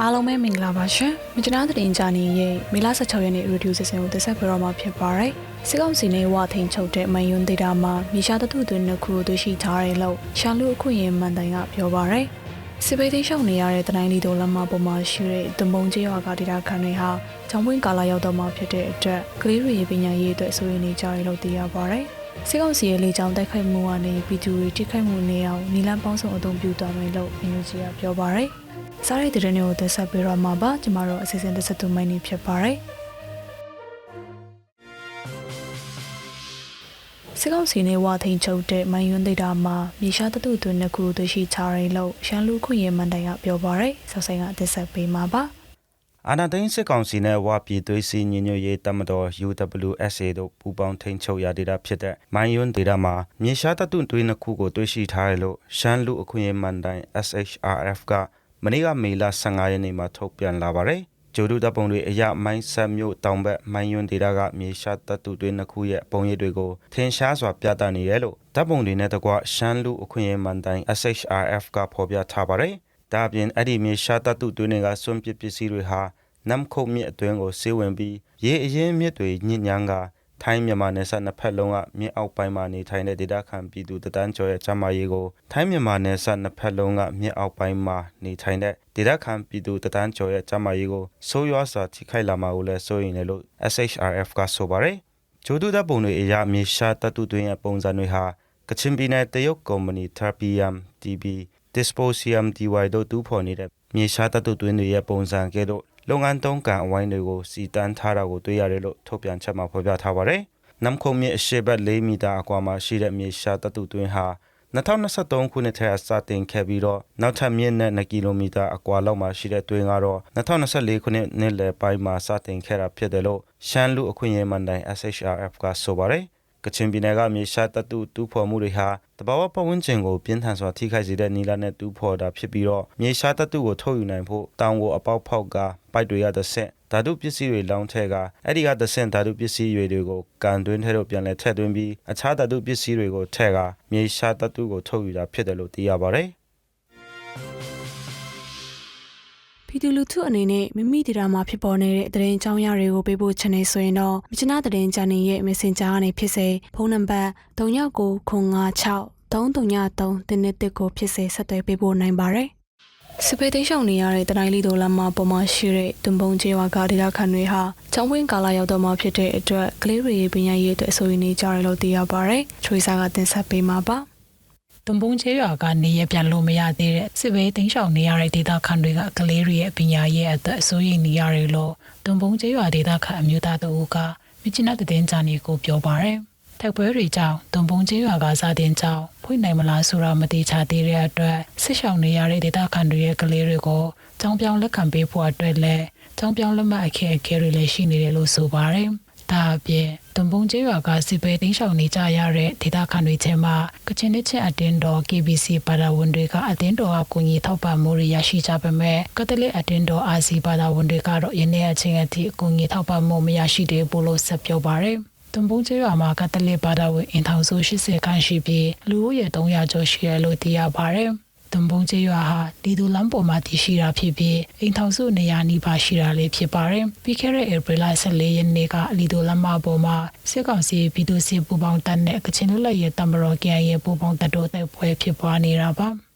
အားလုံးပဲမင်္ဂလာပါရှင်။မြကျနာသတင်းဂျာနီရဲ့မေလ16ရက်နေ့ရေဒီယိုစီစဉ်ကိုတင်ဆက်ပေးတော့မှာဖြစ်ပါတယ်။စစ်ကောင်စီနဲ့ဝါထိန်ချုပ်တဲ့မန်ယွန်းဒေတာမှာမြေရှားတထုသွင်းနှစ်ခုကိုတွေ့ရှိထားတယ်လို့ရှာလူအခွင့်အရေးမန်တိုင်ကပြောပါရယ်။စစ်ပေးသိမ်းရှောင်နေရတဲ့တတိုင်းလီတို့လမ်းမပေါ်မှာရှိတဲ့တမုံကျေးရွာကဒေတာခန်တွေဟာကျောင်းပွင့်ကာလာရောက်တော့မှာဖြစ်တဲ့အတွက်ကလေးတွေရဲ့ပညာရေးအတွက်ဆိုရင်နေကြရလို့သိရပါရယ်။ စစ်ကောင်စီရဲ့လေကြောင်းတိုက်ခိုက်မှုကနေပြည်သူတွေထိခိုက်မှုနေအောင်နီလန်ပေါင်းစုံအုံပြုသွားမယ်လို့အင်ယူဂျီကပြောပါရယ်။စားရတဲ့တဲ့တွေကိုသက်ဆက်ပေးတော့မှာပါကျမတို့အစီအစဉ်တစ်ဆက်သူမိုင်းနေဖြစ်ပါတယ်စစ်ကောင်စီနဲ့ဝါထိန်ချုပ်တဲ့မိုင်းယွန်းဒေတာမှာမြေရှားတတုသွင်းနှစ်ခုတွေ့ရှိထားတယ်လို့ရှမ်းလူခွင့်ရေးမန်တိုင်ကပြောပါရယ်ဆောက်ဆိုင်ကသက်ဆက်ပေးမှာပါ အာနာသိန်းစစ်ကောင်စီနဲ့ဝါပြည်သွေးစည်းညီညွတ်ရေးတမတော် UWSA တို့ပူးပေါင်းထိန်းချုပ်ရဒေတာဖြစ်တဲ့မိုင်းယွန်းဒေတာမှာမြေရှားတတုသွင်းနှစ်ခုကိုတွေ့ရှိထားတယ်လို့ရှမ်းလူအခွင့်အရေးမန်တိုင် SHRF ကမနေ့ကမေလ15ရက်နေ့မှာထုတ်ပြန်လာပါတယ်။ဂျိုဒူတပ်ပုံတွေအရမိုင်းဆက်မြို့တောင်ဘက်မိုင်းယွန်းဒေတာကမြေရှားတပ်တုတွေနှစ်ခုရဲ့ပုံရိပ်တွေကိုထင်ရှားစွာပြသနေတယ်လို့တပ်ပုံတွေနဲ့တကွရှမ်းလူအခွင့်အရေးမန်တိုင် SHRF ကဖော်ပြထားပါတယ်။ ဒါအပြင်အဲ့ဒီမြေရှားတပ်တုတွေတွေကစွန့်ပစ်ပစ္စည်းတွေဟာနမ်ခုတ်မြစ်အတွင်းကိုဆေးဝင်ပြီးရေအရင်မြစ်တွေညစ်ညမ်းကထိုင်းမြန်မာနယ်စပ်နှစ်ဖက်လုံးကမြစ်အောက်ပိုင်းမှာနေထိုင်တဲ့ဒေသခံပြည်သူတန်းကျော်ရဲ့ချမ်းမာရေးကိုထိုင်းမြန်မာနယ်စပ်နှစ်ဖက်လုံးကမြစ်အောက်ပိုင်းမှာနေထိုင်တဲ့ဒေသခံပြည်သူတန်းကျော်ရဲ့ချမ်းမာရေးကိုဆိုးရွားစွာထိခိုက်လာမှာကိုလည်းစိုးရိမ်တယ်လို့ SHRF ကဆိုပါတယ်ဂျိုဒူတပ်ပုံတွေအရမြေရှားတပ်တုတွင်ရဲ့ပုံစံတွေဟာကချင်ပြည်နယ်တရုတ်ကုမ္ပဏီ Terbium TB Dysprosium DY တို့တူးဖော်နေတဲ့မြေရှားတပ်တုတွင်တွေရဲ့ပုံစံကဲ့သို့လုပ်ငန်းသုံးကံအဝိုင်းတွေကိုစီတန်းထားတာကိုတွေ့ရတယ်လို့ထုတ်ပြန်ချက်မှာဖော်ပြထားပါတယ်။နမ်ခုံမြေအရှေ့ဘက်4မီတာအကွာမှာရှိတဲ့မြေရှားတပ်တုတွင်ဟာ2023ခုနှစ်ထဲကစတင်ခဲ့ပြီးတော့နောက်ထပ်မြင့်နဲ့2ကီလိုမီတာအကွာလောက်မှာရှိတဲ့တွင်ကတော့2024ခုနှစ်နှစ်လယ်ပိုင်းမှာစတင်ခဲ့တာဖြစ်တယ်လို့ရှမ်းလူအခွင့်အရေးမန်တိုင် SHRF ကဆိုပါတယ်။ ကချင်ပြည်နယ်ကမြေရှားတပ်တုတူးဖော်မှုတွေဟာတဘာဝပတ်ဝန်းကျင်ကိုပြင်းထန်စွာထိခိုက်စေတဲ့နီလာနဲ့တူးဖော်တာဖြစ်ပြီးတော့မြေရှားတပ်တုကိုထုတ်ယူနိုင်ဖို့တောင်ကိုအပေါက်ဖောက်ကပိုက်တွေကတစ်ဆင့်ဓာတုပစ္စည်းတွေလောင်းထဲကအဲ့ဒီကတစ်ဆင့်ဓာတုပစ္စည်းတွေကိုကန်တွင်းထဲတို့ပြန်လဲထည့်သွင်းပြီးအခြားဓာတုပစ္စည်းတွေကိုထည့်ကမြေရှားတပ်တုကိုထုတ်ယူတာဖြစ်တယ်လို့သိရပါတယ်။ ပြည်သူလူထုအနေနဲ့မိမိဒေတာမှာဖြစ်ပေါ်နေတဲ့သတင်းအကြောင်းအရာတွေကိုပေးပို့ချင်နေဆိုရင်တော့မြချနာသတင်းချန်နယ်ရဲ့ Messenger ကနေဖြစ်စေဖုန်းနံပါတ်3996 333တင်းတစ်ကိုဖြစ်စေဆက်သွယ်ပေးပို့နိုင်ပါတယ်။စပယ်သိမ်းရှောင်နေရတဲ့တတိုင်းလီတို့လမ်းမပေါ်မှာရှိတဲ့တွန်ပုံကျေးရွာကဒေသခံတွေဟာကျောင်းဝင်းကာလာရောက်တော့မှဖြစ်တဲ့အတွက်ကလေးတွေရဲ့ပညာရေးအတွက်အဆိုရင်နေကြတယ်လို့သိရပါတယ်။ချွေစာကတင်ဆက်ပေးမှာပါ။ တွန်ပုံချေရွာကနေရပြန်လို့မရသေးတဲ့စစ်ဘေးတင်းရှောင်နေရတဲ့ဒေသခံတွေကကလေးတွေရဲ့ပညာရေးအသက်အစိုးရိမ်နေရတယ်လို့တွန်ပုံချေရွာဒေသခံအမျိုးသားတို့ကမြချနာတဲ့တင်ကြနေကိုပြောပါရယ်တိုက်ပွဲတွေကြောင့်တွန်ပုံချေရွာကစားတင်ကြောင့်ဖွင့်နိုင်မလားဆိုတာမတိချသေးတဲ့အတွက်ဆစ်ဆောင်နေရတဲ့ဒေသခံတွေရဲ့ကလေးတွေကိုကြောင်းပြောင်းလက်ခံပေးဖို့အတွက်လည်းကြောင်းပြောင်းလက်မှတ်အခက်အခဲတွေလည်းရှိနေတယ်လို့ဆိုပါရယ်ဒါအပြင် တွန်ပုံကျေးရွာကစစ်ပဲတင်းရှောင်နေကြရတဲ့ဒေသခံတွေထဲမှာကချင်နှစ်ချင်းအတင်းတော် KBC ပါတာဝန်တွေကအတင်းတော်အကူအညီထောက်ပံ့မှုတွေရရှိကြပေမဲ့ကက်သလစ်အတင်းတော်အာစီပါတာဝန်တွေကတော့ယနေ့အချိန်အထိအကူအညီထောက်ပံ့မှုမရရှိသေးဘူးလို့ဆက်ပြောပါရယ်တွန်ပုံကျေးရွာမှာကက်သလစ်ဘာသာဝင်အင်ထောင်စု80ခန့်ရှိပြီးလူဦးရေ300ကျော်ရှိရလို့သိရပါတယ်။ တွန်ပုံကျေးရွာဟာဒီဒူလမ်းပေါ်မှာတည်ရှိတာဖြစ်ပြီးအိမ်ထောင်စုနေရာနီးပါးရှိတာလေးဖြစ်ပါတယ်။ပြီးခဲ့တဲ့ဧပြီလ14ရက်နေ့ကလီဒိုလမ်းမပေါ်မှာစစ်ကောင်စီပြည်သူ့စစ်ပူပေါင်းတပ်နဲ့ကချင်လူလက်ရဲတမတော်ကြံရဲပူပေါင်းတပ်တို့တိုက်ပွဲဖြစ်ပွားနေတာပါ။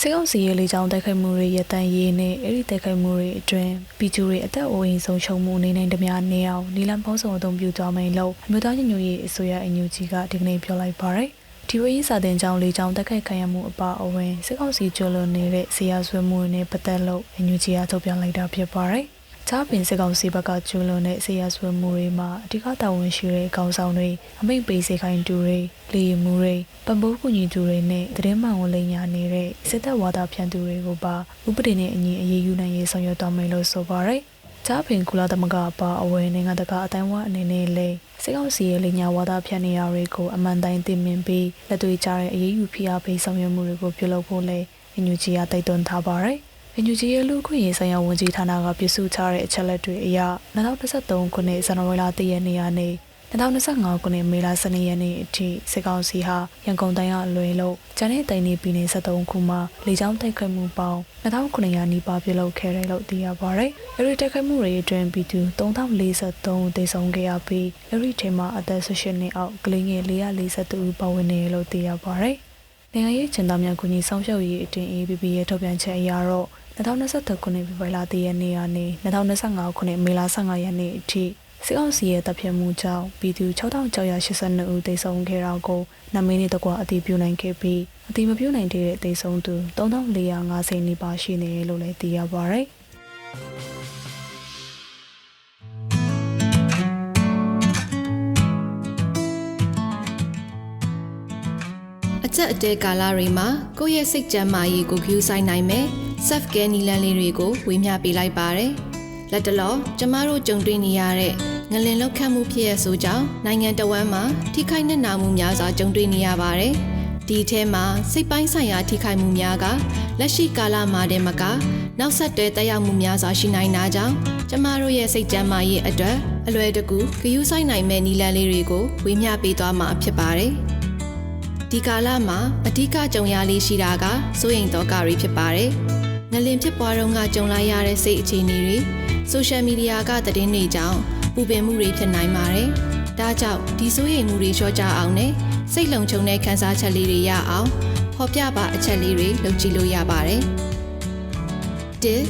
စေအောင်စီရဲ့လေကြောင်းတိုက်ခိုက်မှုတွေရတန်ရေးနဲ့အဲ့ဒီတိုက်ခိုက်မှုတွေအတွင်းပြည်သူတွေအသက်အိုးအိမ်ဆုံးရှုံးမှုနေနိုင်သမျှနေအောင်နီလန်ပေါင်းစုံအသုံးပြုသွားမယ်လို့အမျိုးသားညီညွတ်ရေးအစိုးရအညူကြီးကဒီကနေ့ပြောလိုက်ပါတယ်။ ဒီဝင်းစာတင်ကြောင်းလေကြောင်းတိုက်ခိုက်ခံရမှုအပါအဝင်စစ်ကောင်စီကျော်လွန်နေတဲ့ဇေယျဆွေးမှုတွေနဲ့ပတ်သက်လို့အညူကြီးကထုတ်ပြန်လိုက်တာဖြစ်ပါတယ်။ချားပင်စစ်ကောင်စီဘက်ကကျူးလွန်တဲ့ဆေးရဆွေးမှုတွေမှာအဓိကတာဝန်ရှိတဲ့ကောင်ဆောင်တွေအမိတ်ပေးစေခိုင်းတူတွေလေယာဉ်မှုတွေပံပိုးကူညီသူတွေနဲ့တရင်မှန်ဝန်လိမ်ညာနေတဲ့စစ်တပ်ဝါဒဖြန့်သူတွေကိုပါဥပဒေနဲ့အညီအရေးယူနိုင်ရေးဆောင်ရွက်သွားမယ်လို့ဆိုပါတယ်။ ချားပင်ကုလသမဂ္ဂအပါအဝင်နိုင်ငံတကာအတိုင်းအဝိုင်းအနေနဲ့လည်းစစ်ကောင်စီရဲ့လိညာဝါဒဖြန့်နေရတွေကိုအမှန်တိုင်းသိမြင်ပြီးလက်တွေ့ကျတဲ့အရေးယူဖိအားပေးဆောင်ရွက်မှုတွေကိုပြုလုပ်ဖို့လည်းအညူကြီးကတိုက်တွန်းထားပါတယ်။အန်ယူဂျီရဲ့လူခွင့်ရေးဆိုင်ရာဝန်ကြီးဌာနကပြစုထားတဲ့အချက်လက်တွေအရ2023ခုနှစ်ဇန်နဝါရီလ3ရက်နေ့ကနေ 2025ခုနှစ်မေလ12ရက်နေ့အထိစစ်ကောင်စီဟာရန်ကုန်တိုင်းကလွယ်လို့ကျန်တဲ့တိုင်းနေပြည်နယ်73ခုမှာလေကြောင်းတိုက်ခိုက်မှုပေါင်း2900နီးပါးပြုလုပ်ခဲ့တယ်လို့သိရပါတယ်။အဲဒီတိုက်ခိုက်မှုတွေအတွင်းပြည်သူ3043သေဆုံးခဲ့ရပြီးအဲဒီထဲမှာအသက်18နှစ်အောက်ကလေးငယ်442ဦးပါဝင်နေတယ်လို့သိရပါတယ်။နိုင်ငံရေးချန်သားများကူညီဆောင်ရှောက်ရေးအတင်း ABB ရဲ့ထုတ်ပြန်ချက်အရတော့2023ခုနှစ်ဖေဖော်ဝါရီလ3ရက်နေ့ကနေ2025ခုနှစ်မေလ15ရက်နေ့အထိ စစ်အောင်စီရဲ့တပ်ဖြတ်မှုကြောင့်ပြည်သူ6682ဦးသေဆုံးခဲ့တာကိုနမင်းနဲ့တကွာအတည်ပြုနိုင်ခဲ့ပြီးအတည်မပြုနိုင်တဲ့သေဆုံးသူ3450နီးပါးရှိနေတယ်လို့လည်းသိရပါဗျ။အချက်အတဲကာလတွေမှာကိုယ့်ရဲ့စိတ်ကြမ်းမာရေးကိုဂရုစိုက်နိုင်မယ် self care နီလန်းလေးတွေကိုဝေမျှပေးလိုက်ပါတယ် လက်တလောကျမတို့ကြုံတွေ့နေရတဲ့ငလင်လောက်ခတ်မှုဖြစ်ရဆိုကြောင့်နိုင်ငံတော်ဝန်မှာထိခိုက်နစ်နာမှုများစွာကြုံတွေ့နေရပါတယ်ဒီထဲမှာစိတ်ပိုင်းဆိုင်ရာထိခိုက်မှုများကလက်ရှိကာလမှာတည်းမကနောက်ဆက်တွဲတက်ရောက်မှုများစွာရှိနိုင်တာကြောင့်ကျမတို့ရဲ့စိတ်ကြမ်းမာရေးအတွက်အလွယ်တကူဂရုစိုက်နိုင်မဲ့နီလန်းလေးတွေကိုဝေမျှပေးသွားမှာဖြစ်ပါတယ်ဒီကာလမှာအဓိကကြုံရလေးရှိတာကစိုးရိမ်တော့ကတွေဖြစ်ပါတယ်။ငလင်ဖြစ်ပွားတော့ကကြုံလိုက်ရတဲ့စိတ်အခြေအနေတွေ ဆိုရှယ်မီဒီယာကသတင်းတွေကြောင့်ပူပင်မှုတွေဖြစ်နိုင်ပါတယ်။ဒါကြောင့်ဒီစိုးရိမ်မှုတွေလျှော့ချအောင်နဲ့စိတ်လုံခြုံတဲ့ခံစားချက်လေးတွေရအောင်ဖော်ပြပါအချက်လေးတွေလုပ်ကြည့်လို့ရပါတယ်။တစ်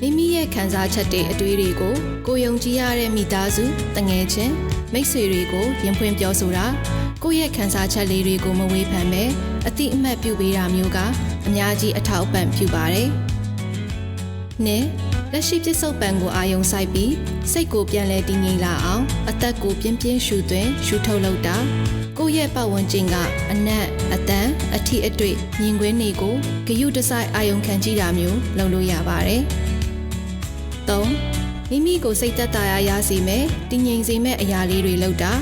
မိမိရဲ့ခံစားချက်တွေအတွေးတွေကိုကိုယုံကြည်ရတဲ့မိသားစုတငယ်ချင်းမိတ်ဆွေတွေကိုရင်ဖွင့်ပြောဆိုတာကိုယ့်ရဲ့ခံစားချက်လေးတွေကိုမဝေဖန်ပဲအတိအမှတ်ပြုပေးတာမျိုးကအများကြီးအထောက်အပံ့ပြုပါတယ်။နှစ် လက်ရှိပြစ္ဆုတ်ပံကိုအာယုံစိုက်ပြီးစိတ်ကိုပြန်လဲတည်ငြိမ်လာအောင်အသက်ကိုပြင်းပြင်းရှူသွင်းရှူထုတ်လုပ်တာကိုယ့်ရဲ့ပတ်ဝန်းကျင်ကအနက်အတန်အထီအတွေ့မြင်ကွင်းတွေကိုဂယုတစိုက်အာယုံခံကြည့်တာမျိုးလုပ်လို့ရပါတယ်။၃မိမိကိုစိတ်သက်သာရရစေမယ်တည်ငြိမ်စေမဲ့အရာလေးတွေလုပ်တာ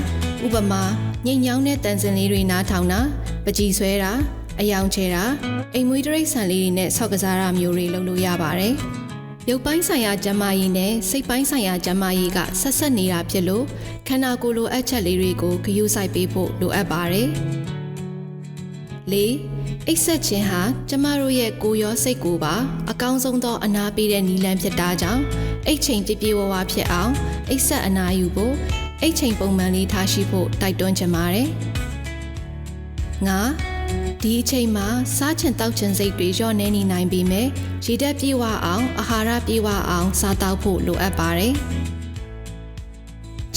ဥပမာငိမ့်ညောင်းတဲ့တန်စင်လေးတွေနားထောင်တာပကြီးဆွဲတာအယောင်ချဲတာအိမ်မွေးတရိတ်ဆန်လေးတွေနဲ့ဆောက်ကစားတာမျိုးတွေလုပ်လို့ရပါတယ်။ ရုပ်ပိုင်းဆိုင်ရာကျန်းမာရေးနဲ့စိတ်ပိုင်းဆိုင်ရာကျန်းမာရေးကဆက်ဆက်နေတာဖြစ်လို့ခန္ဓာကိုယ်လိုအပ်ချက်လေးတွေကိုဂရုစိုက်ပေးဖို့လိုအပ်ပါတယ်။၄အိတ်ဆက်ခြင်းဟာကျမတို့ရဲ့ကိုယ်ရောစိတ်ကိုပါအကောင်းဆုံးသောအနာပေးတဲ့နည်းလမ်းဖြစ်တာကြောင့်အိတ်ချိန်ပြပြဝဝဖြစ်အောင်အိတ်ဆက်အနာယူဖို့အိတ်ချိန်ပုံမှန်လေးထားရှိဖို့တိုက်တွန်းချင်ပါတယ်။ငါ ဒီအချိန်မှာစားချင်တောက်ချင်စိတ်တွေလျော့နေနေနိုင်ပြီမဲ့ရေဓာတ်ပြေဝအောင်အာဟာရပြေဝအောင်စားတောက်ဖို့လိုအပ်ပါတယ်။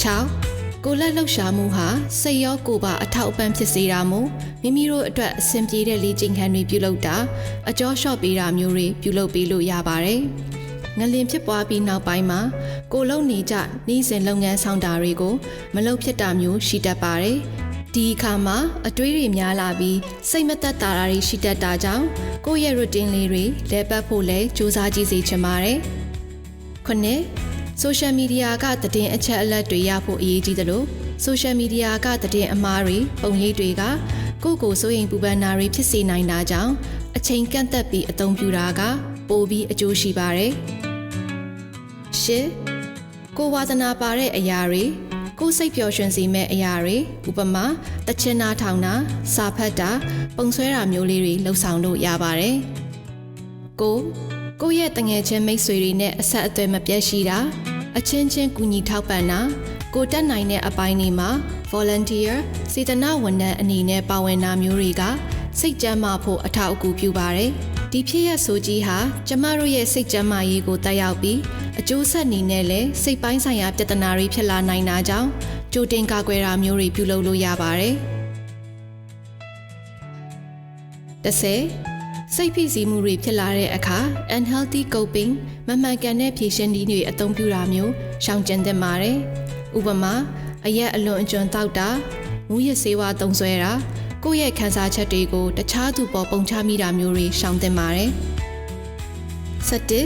6ကိုလက်လှုပ်ရှားမှုဟာစိတ်ရောကိုယ်ပါအထောက်အပံ့ဖြစ်စေတာမို့မိမိတို့အတွက်အဆင်ပြေတဲ့လေ့ကျင့်ခန်းတွေပြုလုပ်တာအကျော်လျှော့ပေးတာမျိုးတွေပြုလုပ်ပေးလို့ရပါတယ်။ငလင်ဖြစ်ပွားပြီးနောက်ပိုင်းမှာကိုလုံနေကြနေ့စဉ်လုပ်ငန်းဆောင်တာတွေကိုမလုပ်ဖြစ်တာမျိုးရှိတတ်ပါတယ်။ ဒီအခါမှာအတွေးတွေများလာပြီးစိတ်မသက်သာတာတွေရှိတတ်တာကြောင့်ကိုယ့်ရဲ့ routine လေးတွေလဲပတ်ဖို့လဲစူးစမ်းကြည့်စေချင်ပါတယ်။ခုနှစ် social media ကသတင်းအချက်အလက်တွေရဖို့အရေးကြီးတယ်လို့ social media ကသတင်းအမှားတွေပုံရိပ်တွေကကိုယ့်ကိုယ်စိုးရိမ်ပူပန်တာတွေဖြစ်စေနိုင်တာကြောင့်အချိန်ကန့်သက်ပြီးအသုံးပြုတာက ပိုပြီးအကျိုးရှိပါတယ်။ရှစ်ကိုဝါသနာပါတဲ့အရာတွေ ကိုယ်စိတ်ပျော်ရွှင်စေမဲ့အရာတွေဥပမာတချင်နာထောင်တာစာဖတ်တာ ပုံဆွဲတာမျိုးလေးတွေလှုပ်ဆောင်လို့ရပါတယ်။ကိုကိုယ့်ရဲ့တငယ်ချင်းမိတ်ဆွေတွေနဲ့အဆက်အသွယ်မပြတ်ရှိတာအချင်းချင်းကူညီထောက်ပံ့တာကိုတက်နိုင်တဲ့အပိုင်းတွေမှာ volunteer စေတနာဝန်ထမ်းအနေနဲ့ပါဝင်တာမျိုးတွေကစိတ်ကြမ်းမာဖို့အထောက်အကူပြုပါတယ်။ ဒီဖြစ်ရဆိုကြီးဟာကျမတို့ရဲ့စိတ်ကြမ်းမာရေးကိုတက်ရောက်ပြီးအကျိုးဆက်အနေနဲ့လည်းစိတ်ပိုင်းဆိုင်ရာပြဿနာတွေဖြစ်လာနိုင်တာကြောင့်ကြိုတင်ကာကွယ်တာမျိုးတွေပြုလုပ်လို့ရပါတယ်။တစ်ဆယ်စိတ်ဖိစီးမှုတွေဖြစ်လာတဲ့အခါ unhealthy coping မမှန်ကန်တဲ့ဖြေရှင်းနည်းတွေအသုံးပြုတာမျိုးရှောင်ကျဉ်သင့်ပါတယ်။ဥပမာအရက်အလွန်အကျွံတောက်တာမူရစေဝါသုံးဆွဲတာ ကိုယ့်ရဲ့ခံစားချက်တွေကိုတခြားသူပေါ်ပုံချမိတာမျိုးတွေရှောင်သင့်ပါတယ်။၁၁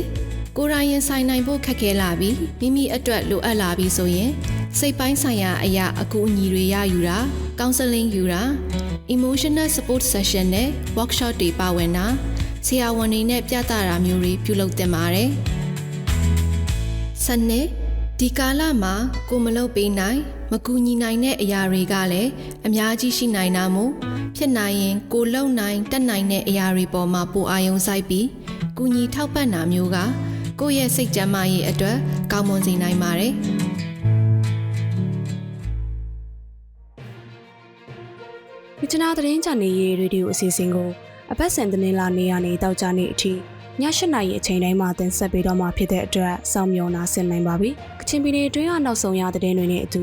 ကိုယ်တိုင်ရင်ဆိုင်နိုင်ဖို့ခက်ခဲလာပြီးမိမိအတွက်လိုအပ်လာပြီးဆိုရင်စိတ်ပိုင်းဆိုင်ရာအရာအကူအညီတွေရယူတာ counseling ယူတာ emotional support session နဲ့ workshop တွေပါဝင်တာဆရာဝန်တွေနဲ့ပြသတာမျိုးတွေပြုလုပ်တင်ပါတယ်။စနစ်ဒီကာလမှာကိုမလုပ်ပေးနိုင် မကူညီနိုင်တဲ့အရာတွေကလည်းအများကြီးရှိနိုင်တာမို့ဖြစ်နိုင်ရင်ကိုလုံနိုင်တက်နိုင်တဲ့အရာတွေပေါ်မှာပိုအာရုံစိုက်ပြီးကူညီထောက်ပံ့တာမျိုးကကိုယ့်ရဲ့စိတ်ကျန်းမာရေးအတွက်ကောင်းမွန်စေနိုင်ပါတယ်မြချနာသတင်းချန်နယ်ရေရေဒီယိုအစီအစဉ်ကိုအပတ်စဉ်သတင်းလာနေရနေတောက်ကြနေအထိည၈နာရီအချိန်တိုင်းမှာတင်ဆက်ပေးတော့မှာဖြစ်တဲ့အတွက်စောင့်မျှော်နာဆင်နိုင်ပါပြီ။ကချင်ပြည်နယ်အတွင်းကနောက်ဆုံးရသတင်းတွေနဲ့အတူ